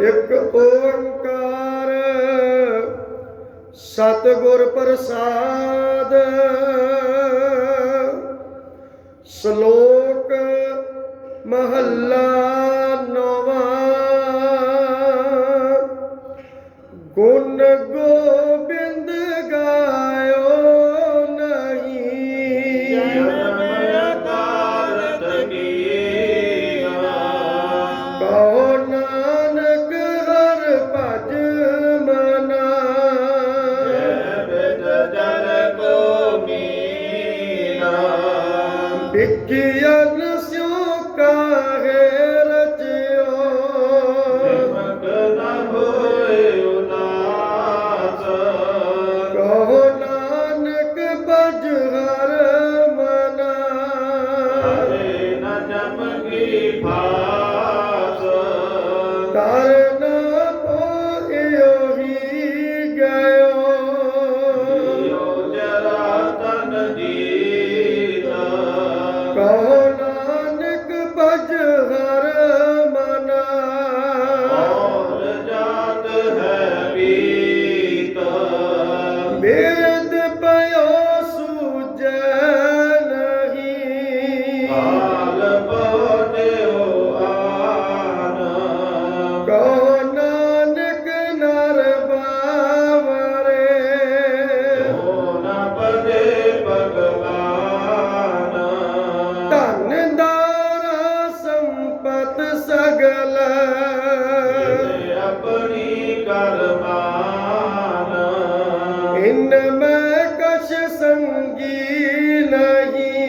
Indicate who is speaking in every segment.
Speaker 1: ਇੱਕ ਓੰਕਾਰ ਸਤਗੁਰ ਪ੍ਰਸਾਦ। ਸ਼ਲੋਕ ਮਹੱਲਾ ਨੌਵਾਂ। ਗੁਣ में कश
Speaker 2: संगी
Speaker 1: नहीं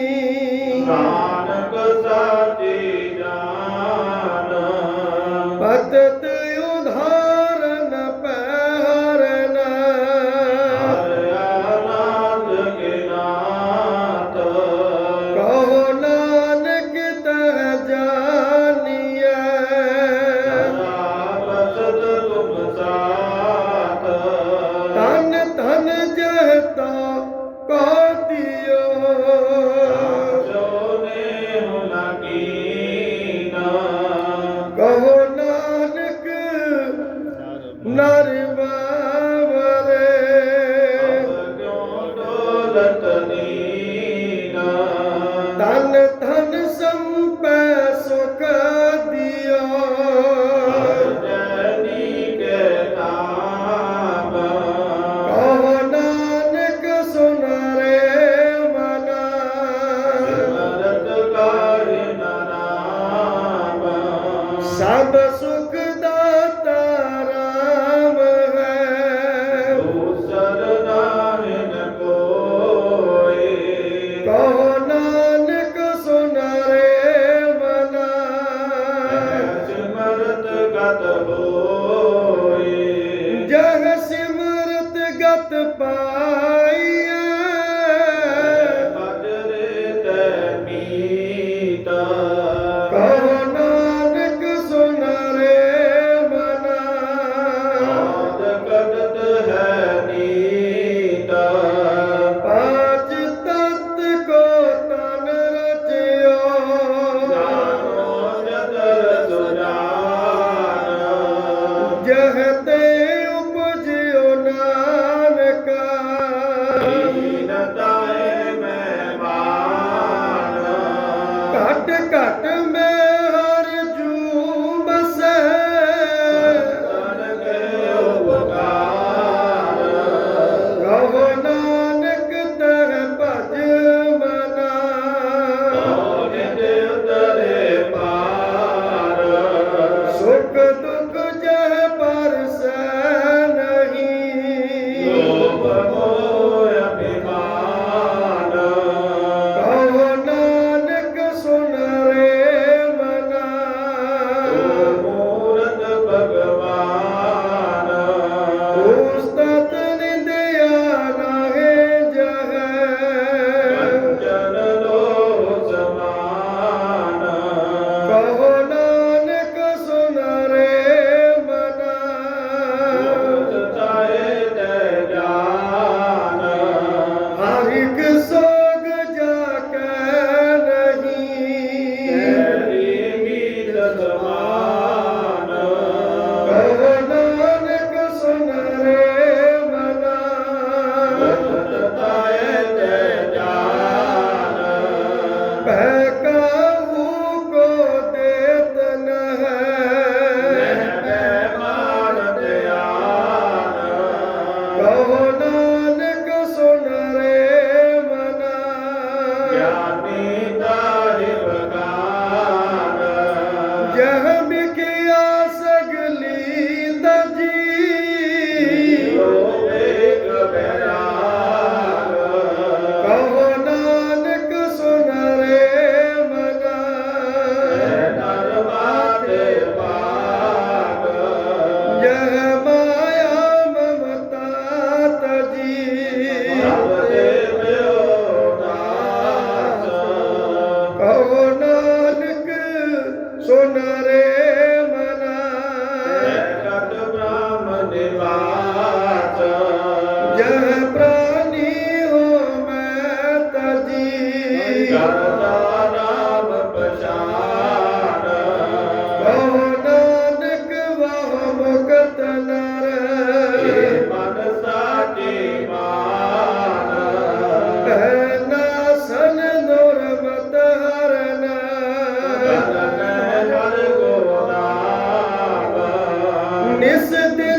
Speaker 1: इस दिन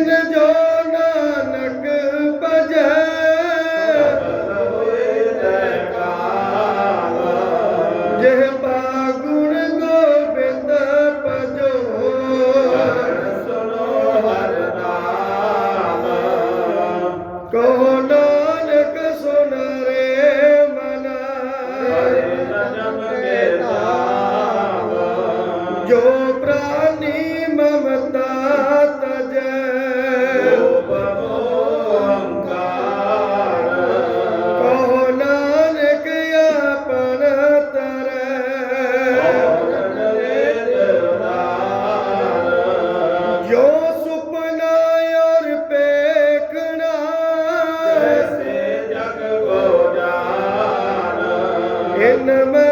Speaker 1: என்னமே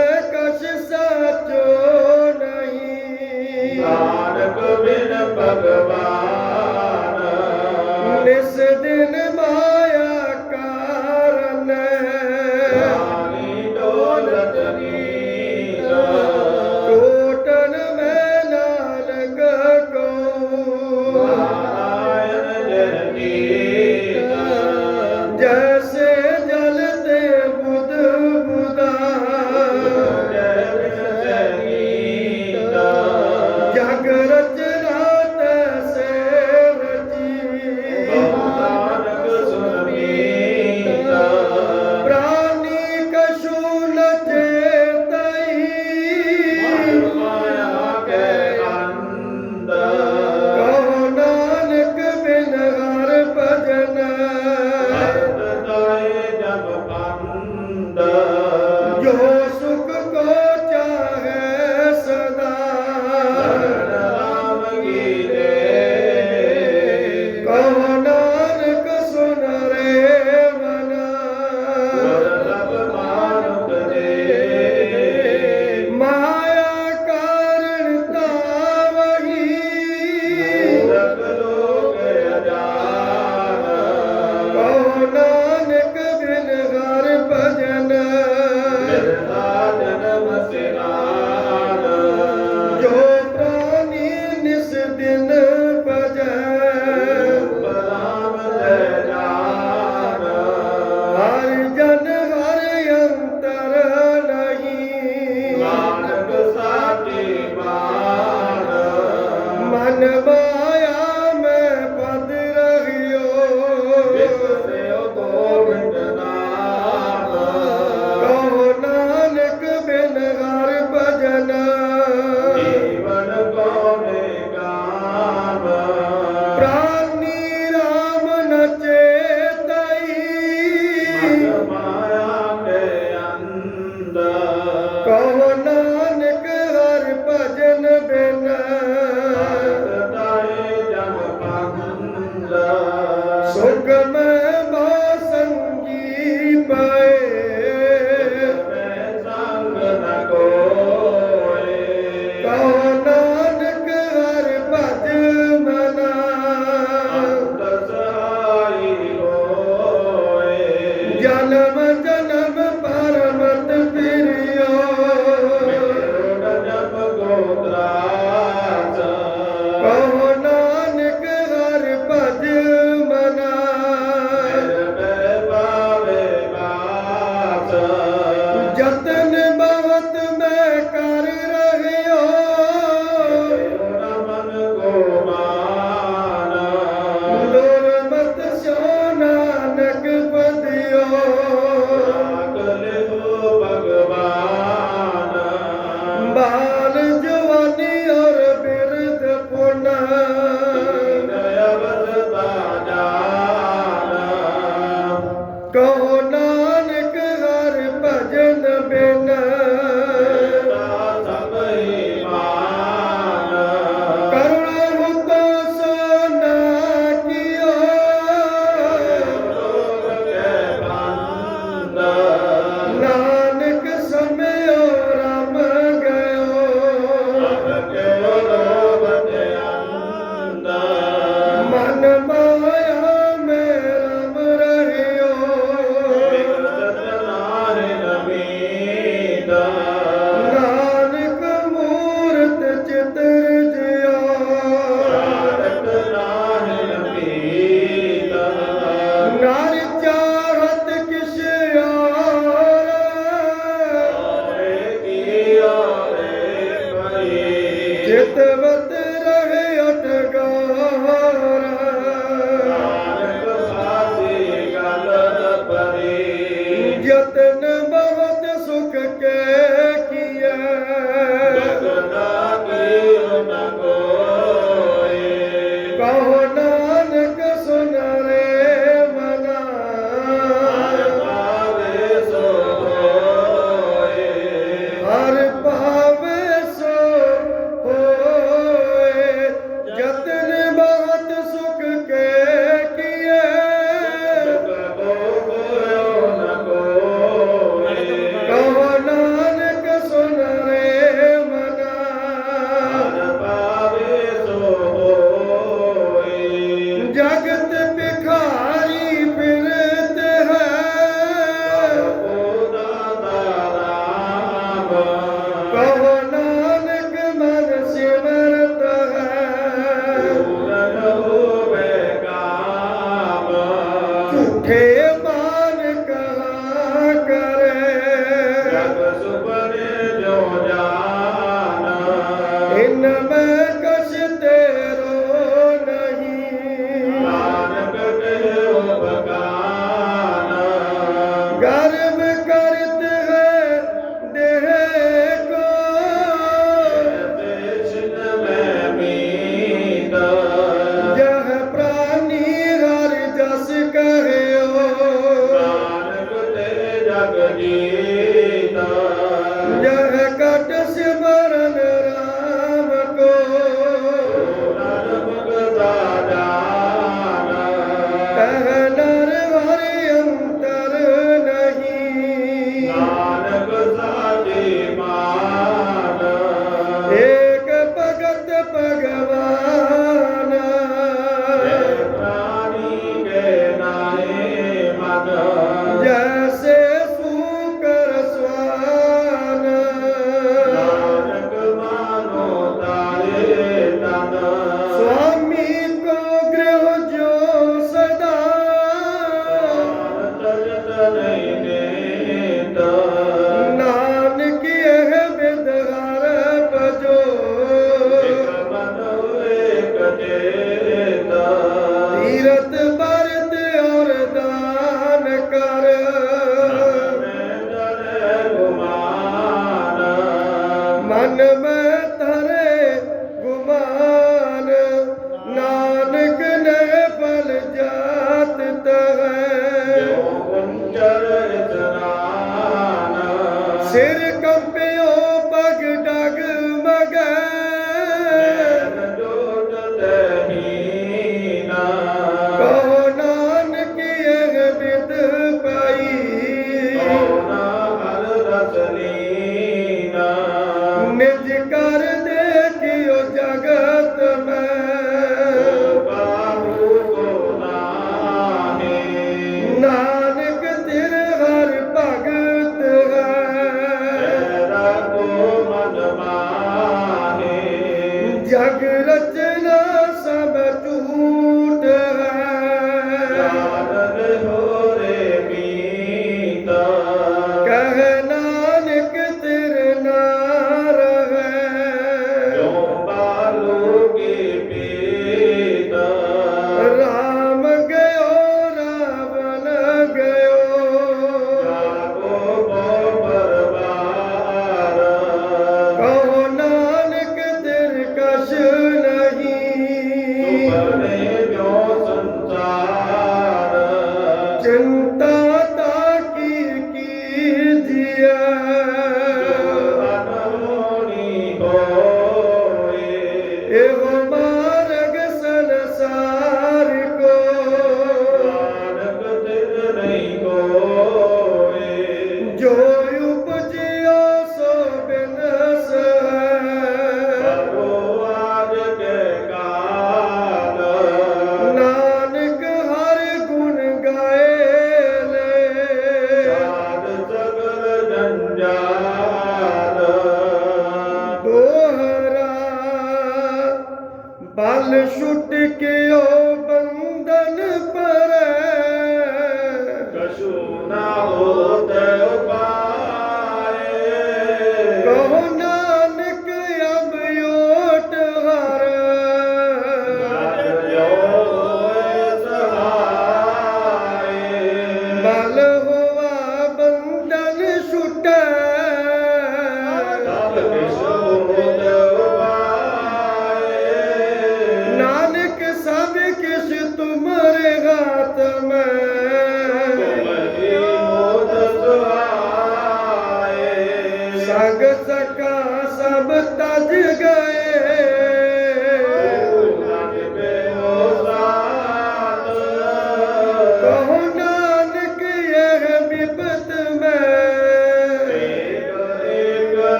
Speaker 1: إنما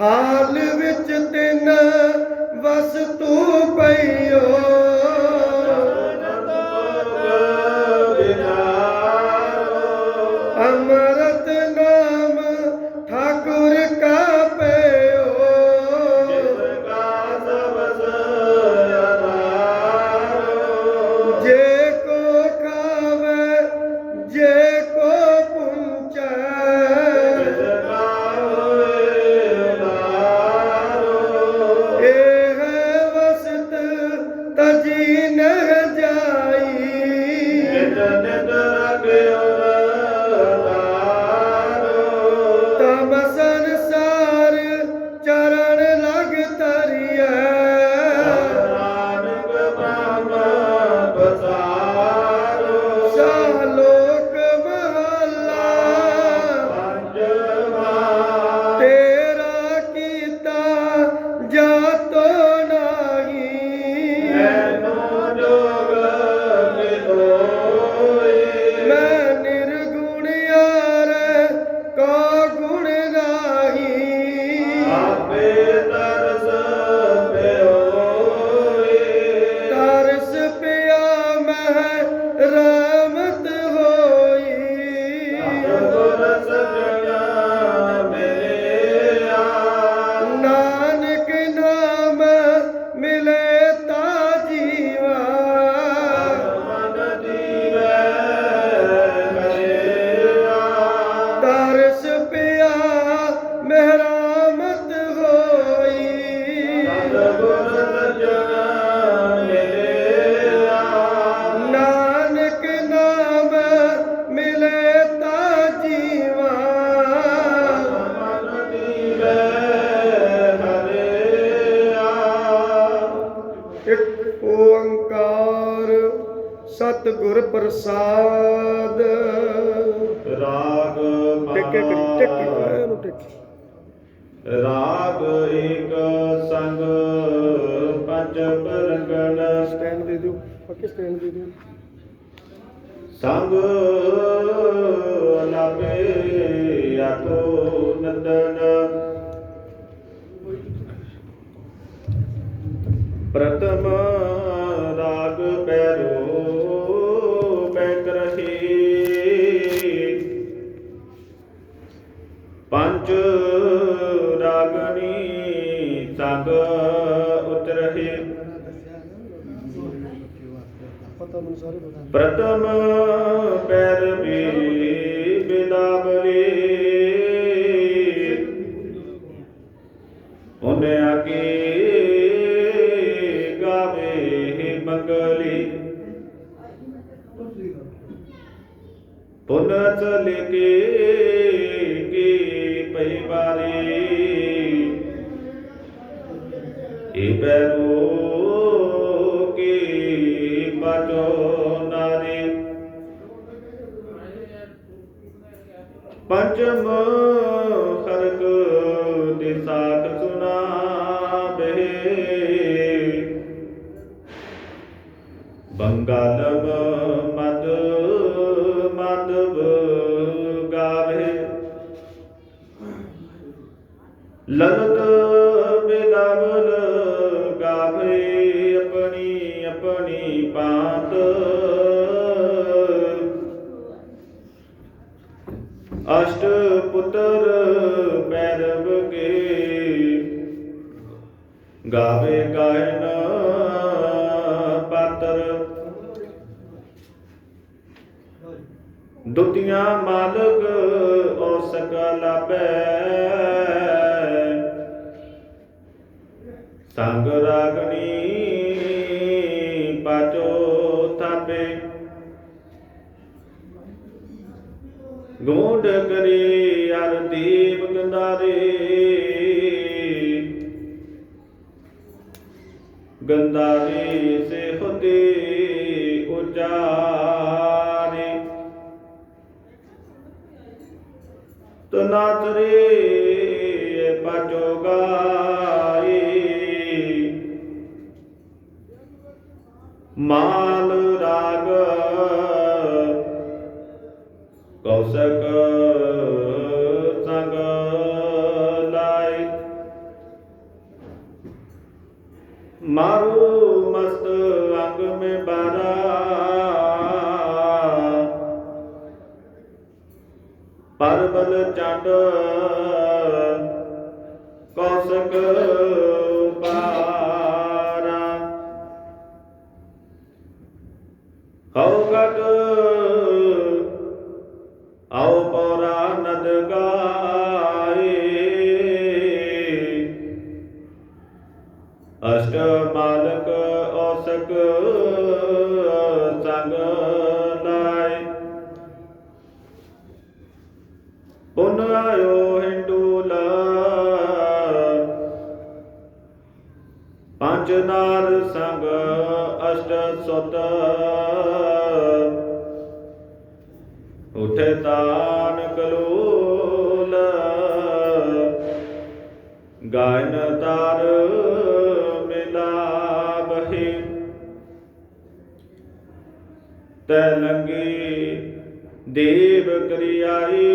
Speaker 1: ਹਾਲ ਵਿੱਚ ਤਿੰਨ ਵਸ ਤੂੰ ਪਈਓ। ਪ੍ਰਸਾਦ।
Speaker 2: ਰਾਗ ਰਾਗ ਏਕ ਸੰਗ ਪੰਜ ਪਰੰਗਣ
Speaker 1: ਸਟੈਂਡ ਦੇ ਦਿਓ ਪੱਕੇ ਸਟੈਂਡ ਦੇ ਦਿਓ।
Speaker 2: ਸੰਗ ਤਬ ਉਤਰਹਿ। ਪ੍ਰਥਮ ਪੈਰ ਵੀ ਬਿਦਾਵਲੇ ਉਹਨੇ ਆਕੇ ਗਾਵੇ ਮੰਗਲੀ। ਪੁਨ ਚਲੇ ਲਲਤ ਬਿਲਾਵਲ ਗਾਵੇ ਆਪਣੀ ਆਪਣੀ ਪਾਤ ਅਸ਼ਟ ਪੁੱਤਰ ਪੈਰਵ ਕੇ ਗਾਵੇ ਗਾਇਨ ਪਾਤਰ। ਦੁਤੀਆਂ ਮਾਲਕ ਓ ਸਕਲ ਸੰਗ ਰਾਗਣੀ ਪਾਚੋ ਥਾਪੇ ਗੋਂਡ ਕਰੀ ਅਰ ਦੀਪ ਗੰਦਾਰੇ ਗੰਦਾਰੇ ਸੇ ਹੁੰਦੇ ਉਚਾਰੇ ਤਨਾਤਰੇ ਅਸ਼ਟ ਮਾਲਕ ਔਸਕ ਸੰਗ ਲਾਏ। ਪੁਨ ਆਇਓ ਹਿੰਦੂ ਲਾ ਪੰਜ ਨਾਰ ਸੰਗ ਅਸ਼ਟ ਸੁਤ। ਉਠੇ ਤਾਨ ਕਲੋਲ। ਗਾਇਨ ਤੈ ਲੰਗੀ ਦੇਵ ਕਰਿਆਏ।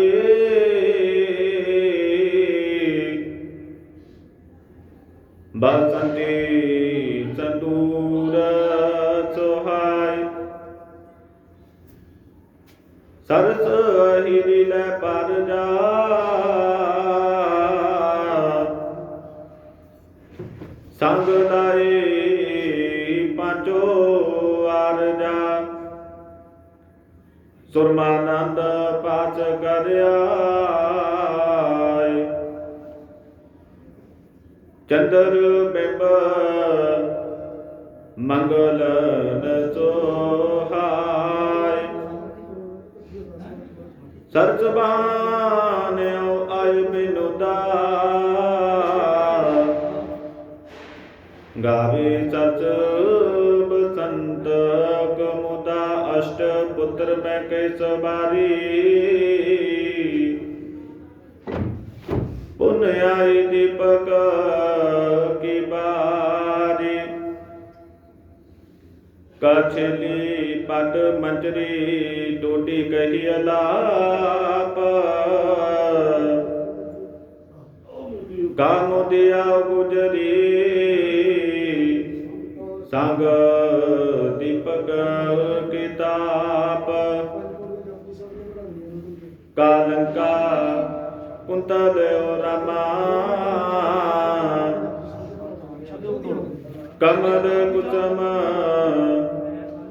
Speaker 2: ਬਸੰਤੀ ਸੰਦੂਰ ਸੁਹਾਈ ਸਰਸ ਹਿਰੀ ਲੈ ਪਰ ਜਾ। ਸੰਗ ਲਾਏ ਸੁਰਮਾਨੰਦ ਪਾਚ ਕਰਿਆ ਚੰਦਰ ਬਿੰਬ ਮੰਗਲ ਨਸੋਹਾਈ ਸਰਚ ਬਾਨਿਓ ਆਇ ਮਿਨੁਦਾ ਗਾਵੇ ਸਰਚ ਬਸੰਤ ਕਮੁਦਾ ਅਸ਼ਟ ਪੁੱਤਰ ਮੈਂ ਕੈ ਸਵਾਰੀ ਪੁਨ ਆਈ ਦੀਪਕ ਕੀ ਬਾਰੀ? ਕਛਲੀ ਪਟ ਮੰਜਰੀ ਟੋਟੀ ਕਹੀ ਅਲਾਪ। ਕਾਨੋ ਦਿਆ ਗੁਜਰੀ? ਸੰਗ ਕਾਲੰਕਾ, ਕੁੰਤਲ ਰਾਮਾ। ਕਮਲ ਕੁਸਮ,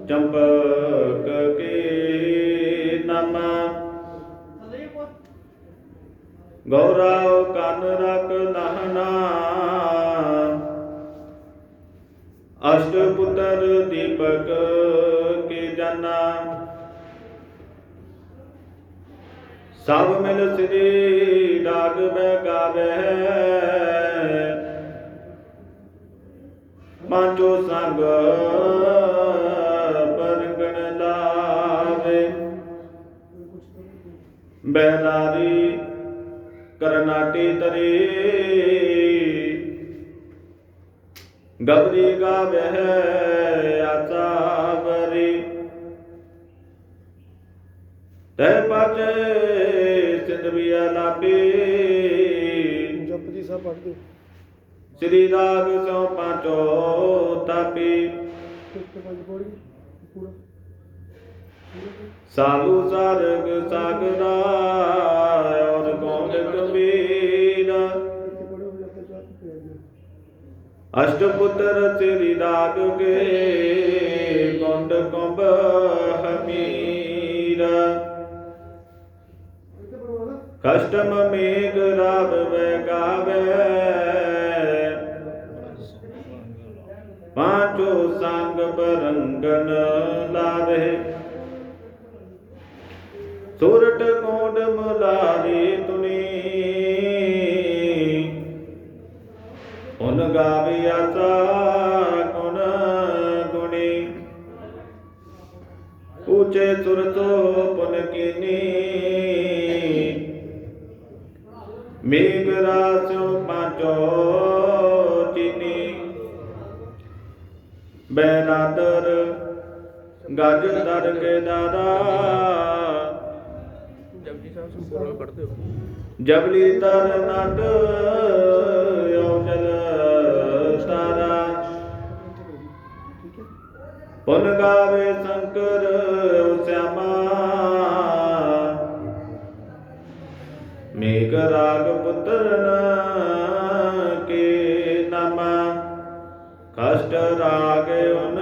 Speaker 2: ਚੰਪਕ ਕੇ ਨਮਾ। ਗੌਰਾਉ ਕਨ ਰਕ ਲਹਨਾ ਅਸ਼ਟ ਪੁੱਤਰ ਦੀਪਕ ਕੇ ਜਨਾ ਸਭ ਮਿਲ ਸ੍ਰੀ ਰਾਗ ਬੈ ਗਾਵੇ। ਪਾਂਚੋ ਸੰਗ ਪਰਗਣ ਲਾਵੇ। ਬੈਰਾਰੀ ਕਰਨਾਟੀ ਤਰੀ ਗਬਰੀ ਗਾਵੇ ਆਸਾ ਬਰੀ ਤੈ ਪਾਚੇ ਸਿੰਧਵੀਆ ਲਾਪੀ
Speaker 1: ਜਪਜੀ ਸਾਹਿਬ ਪੜ੍ਹਦੇ
Speaker 2: ਸ੍ਰੀ ਰਾਗ ਸੋ ਪਾਚੋ ਤਾਪੀ। ਸਾਲੂ ਸਾਰਗ ਸਾਗਰਾ ਔਰ ਗੋਂਡ ਕਬੀਰ।
Speaker 1: ਇੱਥੇ ਪੜ੍ਹੋ ਵੀ ਆਪਾਂ ਚਾਹ ਪੀ ਆਈਏ
Speaker 2: ਅਸ਼ਟਪੁੱਤਰ ਸ੍ਰੀ ਰਾਗ ਕੇ ਗੋਂਡ ਕੰਬ ਹਮੀਰ।
Speaker 1: ਪੜ੍ਹੋ
Speaker 2: ਕਸ਼ਟਮ ਮੇਘ ਰਾਵ ਵੇ ਗਾਵੇ। ਪਾਂਚੋ ਸੰਗ ਬਰੰਗਨ ਲਾਵੇ। ਸੁਰਟ ਕੋਡ ਮੁਲਾਰੀ ਤੁਨੀ। ਉਨ ਗਾਵੇ ਆਸਾ ਗੁਣ ਗੁਣੀ। ਉੱਚੇ ਸੁਰਤੋ ਗੱਜ ਦਰ ਕੇ ਦਾਦਾ।
Speaker 3: ਜਪਜੀ ਸਾਹਿਬ ਸੰਪੂਰਨ ਪੜ੍ਹਦੇ ਹੋ।
Speaker 2: ਜਬਲੀ ਤਰ ਨਟ
Speaker 1: ਠੀਕ ਹੈ
Speaker 2: ਪੁਨ ਗਾਵੇ ਸ਼ੰਕਰ ਸਿਆਮਾ ਮੇਘ ਰਾਗ ਪੁੱਤਰਨ ਕੇ ਨਾਮਾ। ਕਸ਼ਟ ਰਾਗ ਉਨ